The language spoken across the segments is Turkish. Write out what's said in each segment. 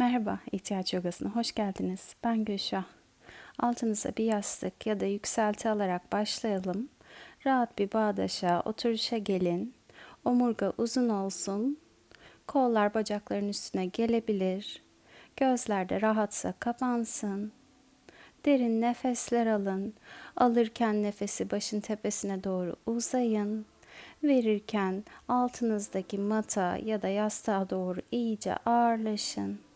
Merhaba, ihtiyaç yogasına hoş geldiniz. Ben Gülşah. Altınıza bir yastık ya da yükselti alarak başlayalım. Rahat bir bağdaşa, oturuşa gelin. Omurga uzun olsun. Kollar bacakların üstüne gelebilir. Gözler de rahatsa kapansın. Derin nefesler alın. Alırken nefesi başın tepesine doğru uzayın. Verirken altınızdaki mata ya da yastığa doğru iyice ağırlaşın.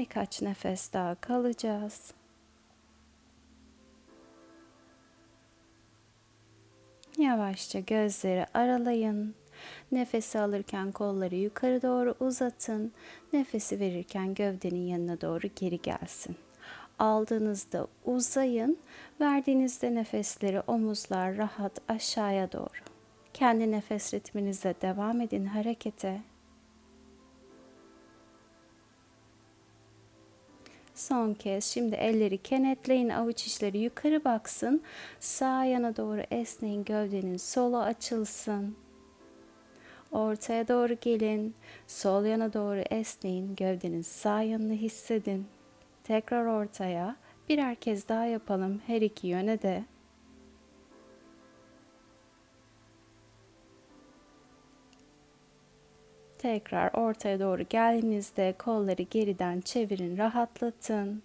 Birkaç nefes daha kalacağız. Yavaşça gözleri aralayın. Nefesi alırken kolları yukarı doğru uzatın. Nefesi verirken gövdenin yanına doğru geri gelsin. Aldığınızda uzayın, verdiğinizde nefesleri omuzlar rahat aşağıya doğru. Kendi nefes ritminizle devam edin harekete. Son kez şimdi elleri kenetleyin, avuç içleri yukarı baksın. Sağ yana doğru esneyin, gövdenin solu açılsın. Ortaya doğru gelin, sol yana doğru esneyin, gövdenin sağ yanını hissedin. Tekrar ortaya, birer kez daha yapalım her iki yöne de. Tekrar ortaya doğru geldiğinizde kolları geriden çevirin, rahatlatın.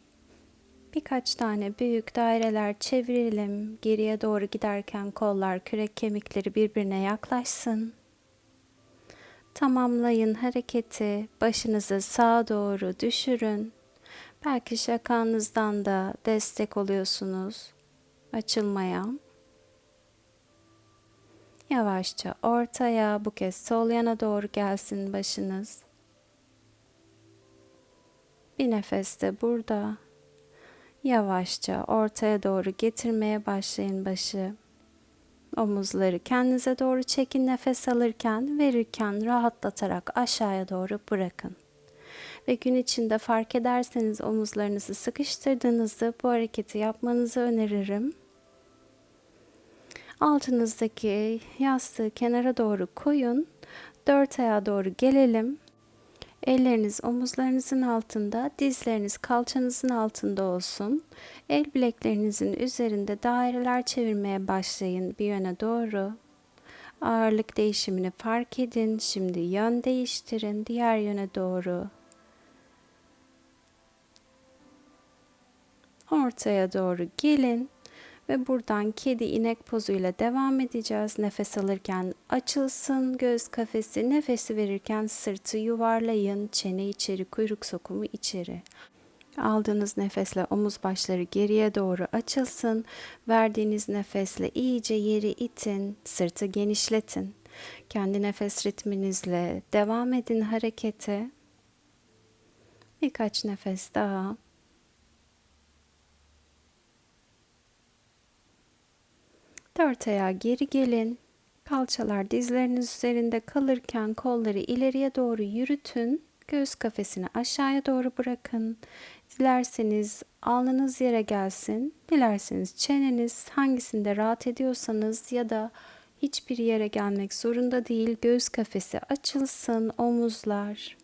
Birkaç tane büyük daireler çevirelim. Geriye doğru giderken kollar, kürek kemikleri birbirine yaklaşsın. Tamamlayın hareketi. Başınızı sağa doğru düşürün. Belki şakanızdan da destek oluyorsunuz açılmaya. Yavaşça ortaya, bu kez sol yana doğru gelsin başınız. Bir nefes de burada. Yavaşça ortaya doğru getirmeye başlayın başı. Omuzları kendinize doğru çekin nefes alırken, verirken rahatlatarak aşağıya doğru bırakın. Ve gün içinde fark ederseniz omuzlarınızı sıkıştırdığınızda bu hareketi yapmanızı öneririm. Altınızdaki yastığı kenara doğru koyun. Dört ayağa doğru gelelim. Elleriniz omuzlarınızın altında, dizleriniz kalçanızın altında olsun. El bileklerinizin üzerinde daireler çevirmeye başlayın bir yöne doğru. Ağırlık değişimini fark edin. Şimdi yön değiştirin diğer yöne doğru. Ortaya doğru gelin ve buradan kedi inek pozuyla devam edeceğiz. Nefes alırken açılsın göz kafesi, nefesi verirken sırtı yuvarlayın, çene içeri, kuyruk sokumu içeri. Aldığınız nefesle omuz başları geriye doğru açılsın. Verdiğiniz nefesle iyice yeri itin, sırtı genişletin. Kendi nefes ritminizle devam edin harekete. Birkaç nefes daha. Dört ayağa geri gelin. Kalçalar dizleriniz üzerinde kalırken kolları ileriye doğru yürütün. Göğüs kafesini aşağıya doğru bırakın. Dilerseniz alnınız yere gelsin. Dilerseniz çeneniz hangisinde rahat ediyorsanız ya da hiçbir yere gelmek zorunda değil. Göğüs kafesi açılsın, omuzlar.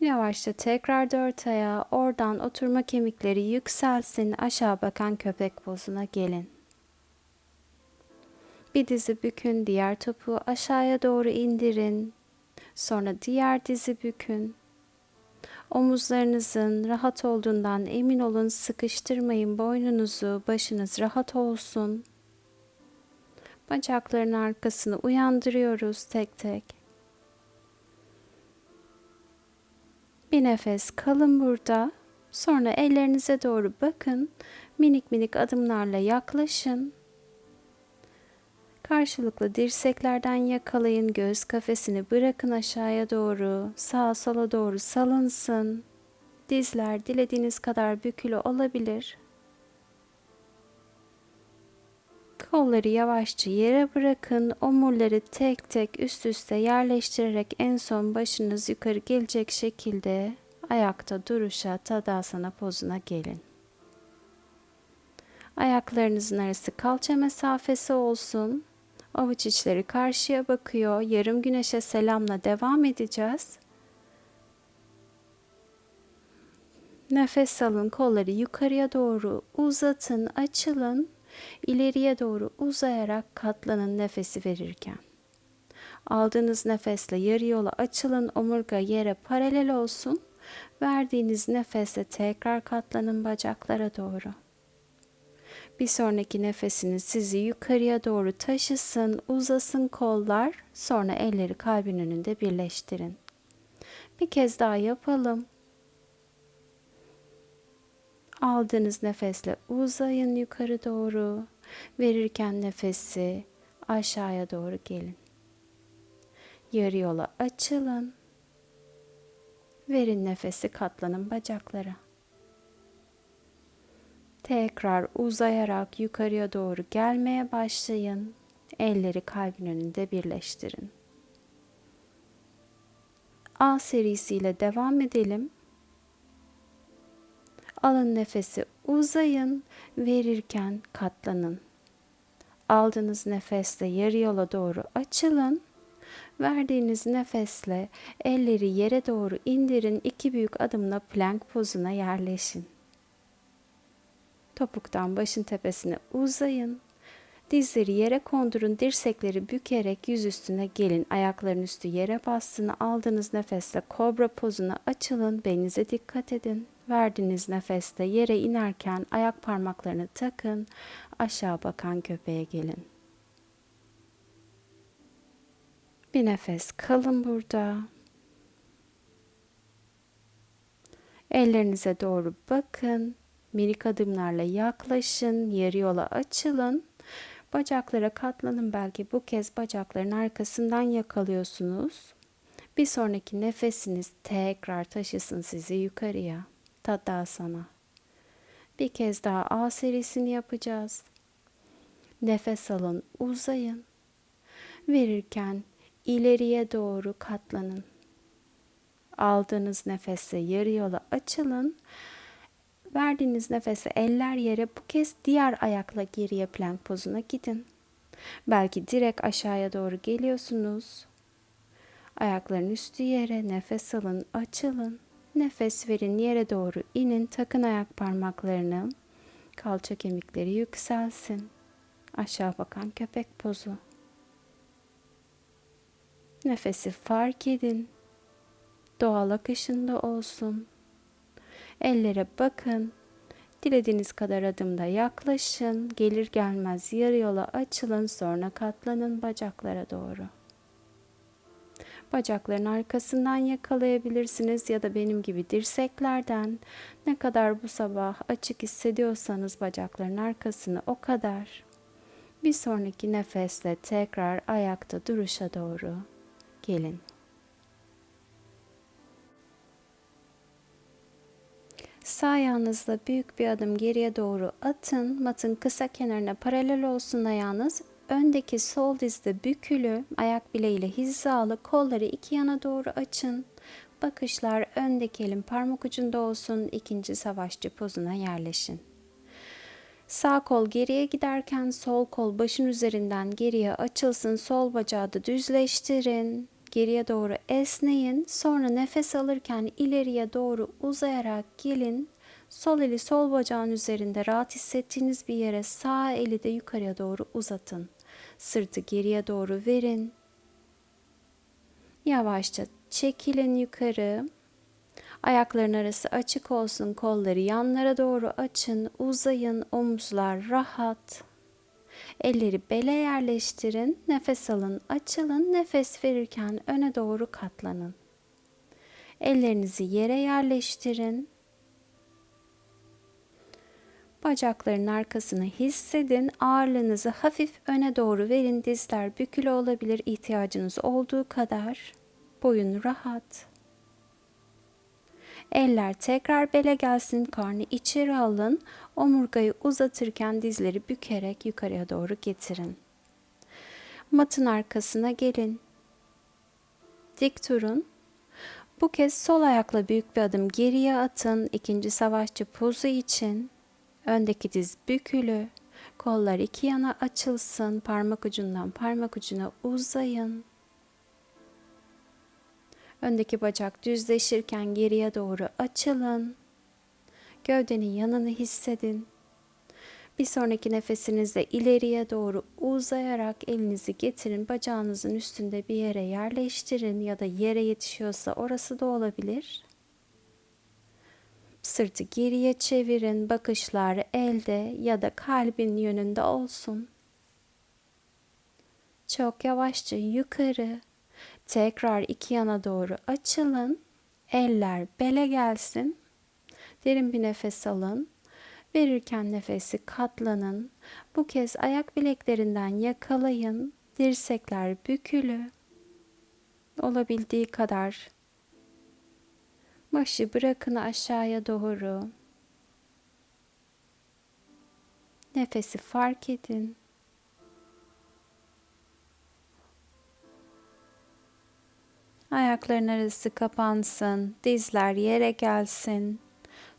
Yavaşça tekrar dört ayağa, oradan oturma kemikleri yükselsin, aşağı bakan köpek pozuna gelin. Bir dizi bükün, diğer topuğu aşağıya doğru indirin. Sonra diğer dizi bükün. Omuzlarınızın rahat olduğundan emin olun, sıkıştırmayın boynunuzu, başınız rahat olsun. Bacakların arkasını uyandırıyoruz tek tek. Bir nefes kalın burada. Sonra ellerinize doğru bakın. Minik minik adımlarla yaklaşın. Karşılıklı dirseklerden yakalayın. Göğüs kafesini bırakın aşağıya doğru. Sağa sola doğru salınsın. Dizler dilediğiniz kadar bükülü olabilir. Kolları yavaşça yere bırakın. Omurları tek tek üst üste yerleştirerek en son başınız yukarı gelecek şekilde ayakta duruşa tadasana pozuna gelin. Ayaklarınızın arası kalça mesafesi olsun. Avuç içleri karşıya bakıyor. Yarım güneşe selamla devam edeceğiz. Nefes alın, kolları yukarıya doğru uzatın, açılın. İleriye doğru uzayarak katlanın nefesi verirken. Aldığınız nefesle yarı yola açılın, omurga yere paralel olsun. Verdiğiniz nefesle tekrar katlanın bacaklara doğru. Bir sonraki nefesiniz sizi yukarıya doğru taşısın, uzasın kollar, sonra elleri kalbin önünde birleştirin. Bir kez daha yapalım. Aldığınız nefesle uzayın yukarı doğru. Verirken nefesi aşağıya doğru gelin. Yarı yola açılın. Verin nefesi katlanın bacaklara. Tekrar uzayarak yukarıya doğru gelmeye başlayın. Elleri kalbin önünde birleştirin. A serisiyle devam edelim. Alın nefesi uzayın, verirken katlanın. Aldığınız nefesle yarı yola doğru açılın. Verdiğiniz nefesle elleri yere doğru indirin. iki büyük adımla plank pozuna yerleşin. Topuktan başın tepesine uzayın. Dizleri yere kondurun, dirsekleri bükerek yüz üstüne gelin. Ayakların üstü yere bassın. Aldığınız nefesle kobra pozuna açılın. Belinize dikkat edin. Verdiğiniz nefeste yere inerken ayak parmaklarını takın. Aşağı bakan köpeğe gelin. Bir nefes kalın burada. Ellerinize doğru bakın. Minik adımlarla yaklaşın. Yarı yola açılın. Bacaklara katlanın belki bu kez bacakların arkasından yakalıyorsunuz. Bir sonraki nefesiniz tekrar taşısın sizi yukarıya. Tadasana. Bir kez daha A serisini yapacağız. Nefes alın, uzayın. Verirken ileriye doğru katlanın. Aldığınız nefese yarı yola açılın. Verdiğiniz nefese eller yere bu kez diğer ayakla geriye plank pozuna gidin. Belki direkt aşağıya doğru geliyorsunuz. Ayakların üstü yere nefes alın, açılın. Nefes verin, yere doğru inin. Takın ayak parmaklarını. Kalça kemikleri yükselsin. Aşağı bakan köpek pozu. Nefesi fark edin. Doğal akışında olsun. Ellere bakın. Dilediğiniz kadar adımda yaklaşın. Gelir gelmez yarı yola açılın sonra katlanın bacaklara doğru. Bacakların arkasından yakalayabilirsiniz ya da benim gibi dirseklerden. Ne kadar bu sabah açık hissediyorsanız bacakların arkasını o kadar. Bir sonraki nefesle tekrar ayakta duruşa doğru gelin. Sağ ayağınızla büyük bir adım geriye doğru atın. Matın kısa kenarına paralel olsun ayağınız. Öndeki sol dizde bükülü, ayak bileğiyle hizalı, kolları iki yana doğru açın. Bakışlar öndeki elin parmak ucunda olsun. İkinci savaşçı pozuna yerleşin. Sağ kol geriye giderken sol kol başın üzerinden geriye açılsın. Sol bacağı da düzleştirin. Geriye doğru esneyin. Sonra nefes alırken ileriye doğru uzayarak gelin. Sol eli sol bacağın üzerinde rahat hissettiğiniz bir yere sağ eli de yukarıya doğru uzatın. Sırtı geriye doğru verin. Yavaşça çekilin yukarı. Ayakların arası açık olsun. Kolları yanlara doğru açın. Uzayın. Omuzlar rahat. Elleri bele yerleştirin. Nefes alın, açılın. Nefes verirken öne doğru katlanın. Ellerinizi yere yerleştirin. Bacakların arkasını hissedin. Ağırlığınızı hafif öne doğru verin. Dizler bükülü olabilir ihtiyacınız olduğu kadar. Boyun rahat. Eller tekrar bele gelsin. Karnı içeri alın. Omurgayı uzatırken dizleri bükerek yukarıya doğru getirin. Matın arkasına gelin. Dik durun. Bu kez sol ayakla büyük bir adım geriye atın. İkinci savaşçı pozu için Öndeki diz bükülü. Kollar iki yana açılsın. Parmak ucundan parmak ucuna uzayın. Öndeki bacak düzleşirken geriye doğru açılın. Gövdenin yanını hissedin. Bir sonraki nefesinizde ileriye doğru uzayarak elinizi getirin. Bacağınızın üstünde bir yere yerleştirin ya da yere yetişiyorsa orası da olabilir. Sırtı geriye çevirin. Bakışlar elde ya da kalbin yönünde olsun. Çok yavaşça yukarı. Tekrar iki yana doğru açılın. Eller bele gelsin. Derin bir nefes alın. Verirken nefesi katlanın. Bu kez ayak bileklerinden yakalayın. Dirsekler bükülü. Olabildiği kadar başı bırakın aşağıya doğru. Nefesi fark edin. Ayakların arası kapansın, dizler yere gelsin.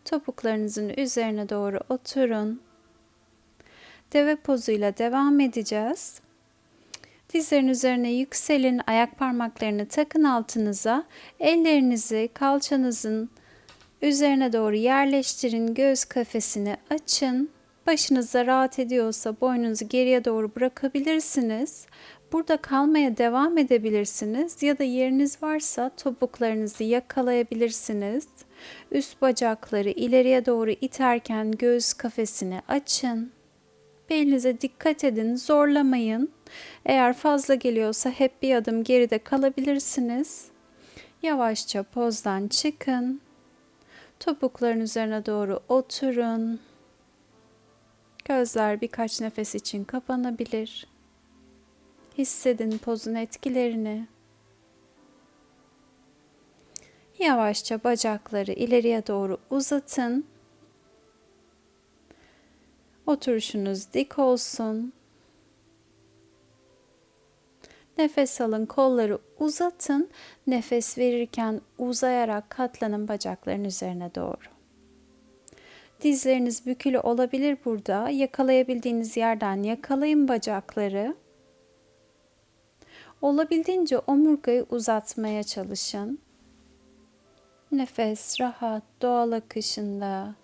Topuklarınızın üzerine doğru oturun. Deve pozuyla devam edeceğiz. Dizlerin üzerine yükselin, ayak parmaklarını takın altınıza. Ellerinizi kalçanızın üzerine doğru yerleştirin. Göz kafesini açın. Başınıza rahat ediyorsa boynunuzu geriye doğru bırakabilirsiniz. Burada kalmaya devam edebilirsiniz ya da yeriniz varsa topuklarınızı yakalayabilirsiniz. Üst bacakları ileriye doğru iterken göğüs kafesini açın. Belinize dikkat edin, zorlamayın. Eğer fazla geliyorsa hep bir adım geride kalabilirsiniz. Yavaşça pozdan çıkın. Topukların üzerine doğru oturun. Gözler birkaç nefes için kapanabilir. Hissedin pozun etkilerini. Yavaşça bacakları ileriye doğru uzatın. Oturuşunuz dik olsun. Nefes alın, kolları uzatın. Nefes verirken uzayarak katlanın bacakların üzerine doğru. Dizleriniz bükülü olabilir burada. Yakalayabildiğiniz yerden yakalayın bacakları. Olabildiğince omurgayı uzatmaya çalışın. Nefes rahat, doğal akışında.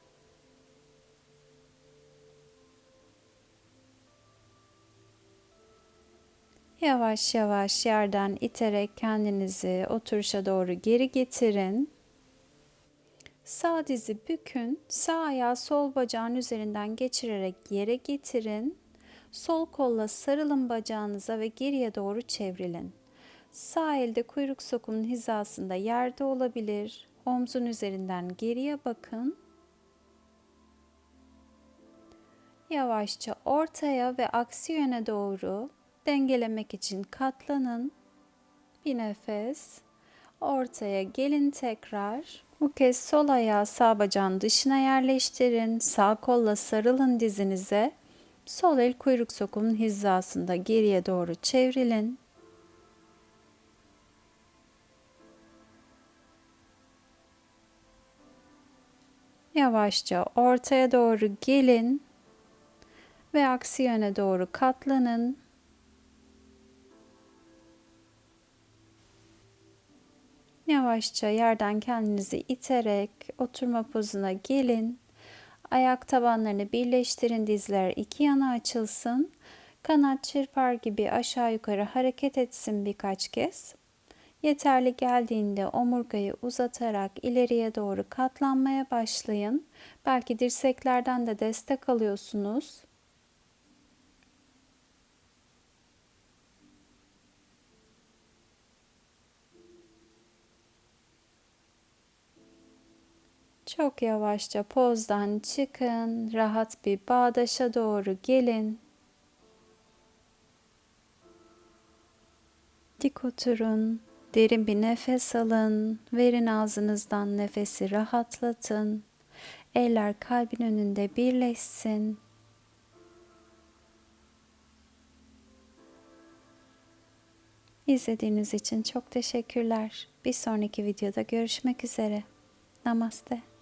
Yavaş yavaş yerden iterek kendinizi oturuşa doğru geri getirin. Sağ dizi bükün, sağ ayağı sol bacağın üzerinden geçirerek yere getirin. Sol kolla sarılın bacağınıza ve geriye doğru çevrilin. Sağ elde kuyruk sokumun hizasında yerde olabilir. Omzun üzerinden geriye bakın. Yavaşça ortaya ve aksi yöne doğru dengelemek için katlanın. Bir nefes. Ortaya gelin tekrar. Bu kez sol ayağı sağ bacağın dışına yerleştirin. Sağ kolla sarılın dizinize. Sol el kuyruk sokumun hizasında geriye doğru çevrilin. Yavaşça ortaya doğru gelin ve aksi yöne doğru katlanın. Yavaşça yerden kendinizi iterek oturma pozuna gelin. Ayak tabanlarını birleştirin, dizler iki yana açılsın. Kanat çırpar gibi aşağı yukarı hareket etsin birkaç kez. Yeterli geldiğinde omurgayı uzatarak ileriye doğru katlanmaya başlayın. Belki dirseklerden de destek alıyorsunuz. Çok yavaşça pozdan çıkın. Rahat bir bağdaşa doğru gelin. Dik oturun. Derin bir nefes alın. Verin ağzınızdan nefesi rahatlatın. Eller kalbin önünde birleşsin. İzlediğiniz için çok teşekkürler. Bir sonraki videoda görüşmek üzere. Namaste.